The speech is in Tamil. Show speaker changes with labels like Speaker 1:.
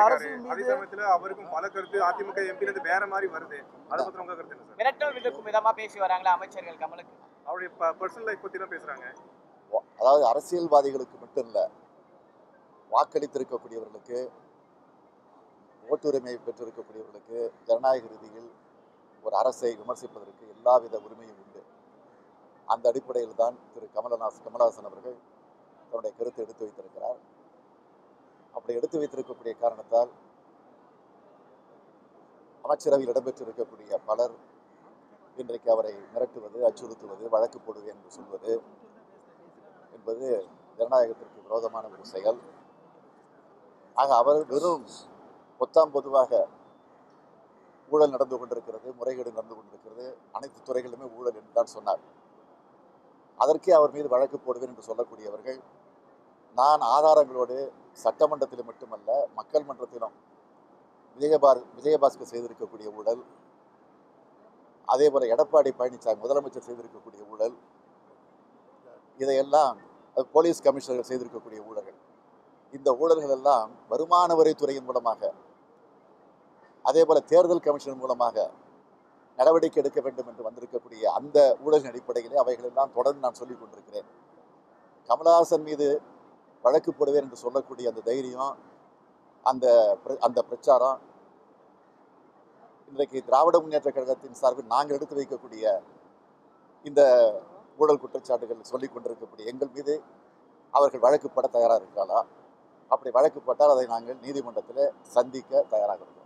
Speaker 1: இந்த அரசு
Speaker 2: தெரிவிச்சிருக்காரு. அதே
Speaker 1: மீது
Speaker 2: சமயத்துல அவருக்கும் பல கருத்து அதிமுக எம்பி இருந்து வேற மாதிரி வருது. அதை பத்தி உங்க கருத்து என்ன சார்
Speaker 3: மிரட்டல் விடுக்கும் விதமா பேசி வராங்களா அமைச்சர்கள் கமலுக்கு?
Speaker 2: அவருடைய பர்சனல் லைஃப் பத்தி தான் பேசுறாங்க.
Speaker 4: அதாவது அரசியல்வாதிகளுக்கு மட்டும் இல்லை வாக்களித்திருக்கக்கூடியவர்களுக்கு ஓட்டுரிமை பெற்றிருக்கக்கூடியவர்களுக்கு ஜனநாயக ரீதியில் ஒரு அரசை விமர்சிப்பதற்கு எல்லாவித உரிமையும் உண்டு. அந்த அடிப்படையில் தான் திரு கமலநாஸ் கமலஹாசன் அவர்கள் தன்னுடைய கருத்தை எடுத்து வைத்திருக்கிறார். அப்படி எடுத்து வைத்திருக்கக்கூடிய காரணத்தால் அமைச்சரவையில் இடம்பெற்றிருக்கக்கூடிய பலர் இன்றைக்கு அவரை மிரட்டுவது அச்சுறுத்துவது வழக்கு போடுவேன் என்று சொல்வது என்பது ஜனநாயகத்திற்கு விரோதமான ஒரு செயல். ஆக அவர் வெறும் பொத்தாம் பொதுவாக ஊழல் நடந்து கொண்டிருக்கிறது முறைகேடு நடந்து கொண்டிருக்கிறது அனைத்து துறைகளிலுமே ஊழல் என்று தான் சொன்னார். அதற்கே அவர் மீது வழக்கு போடுவேன் என்று சொல்லக்கூடியவர்கள் நான் ஆதாரங்களோடு சட்டமன்றத்தில் மட்டுமல்ல மக்கள் மன்றத்திலும் விஜயபார் விஜயபாஸ்கர் செய்திருக்கக்கூடிய ஊழல் அதே போல எடப்பாடி பழனிசாமி முதலமைச்சர் செய்திருக்கக்கூடிய ஊழல் இதையெல்லாம் போலீஸ் கமிஷனர்கள் செய்திருக்கக்கூடிய ஊழல்கள். இந்த ஊழல்கள் எல்லாம் வருமான வரித்துறையின் மூலமாக அதே போல தேர்தல் கமிஷன் மூலமாக நடவடிக்கை எடுக்க வேண்டும் என்று வந்திருக்கக்கூடிய அந்த ஊழலின் அடிப்படையிலே அவைகளெல்லாம் தொடர்ந்து நான் சொல்லிக் கொண்டிருக்கிறேன். கமலஹாசன் மீது வழக்கு போடுவேன் என்று சொல்லக்கூடிய அந்த தைரியம் அந்த பிர- அந்த பிரச்சாரம் இன்றைக்கு திராவிட முன்னேற்ற கழகத்தின் சார்பில் நாங்கள் எடுத்து வைக்கக்கூடிய இந்த ஊழல் குற்றச்சாட்டுகள் சொல்லிக் கொண்டிருக்கக்கூடிய எங்கள் மீது அவர்கள் வழக்கு போட தயாராக இருக்காளா? அப்படி வழக்கு போட்டால் அதை நாங்கள் நீதிமன்றத்தில் சந்திக்க தயாராக இருக்கிறோம்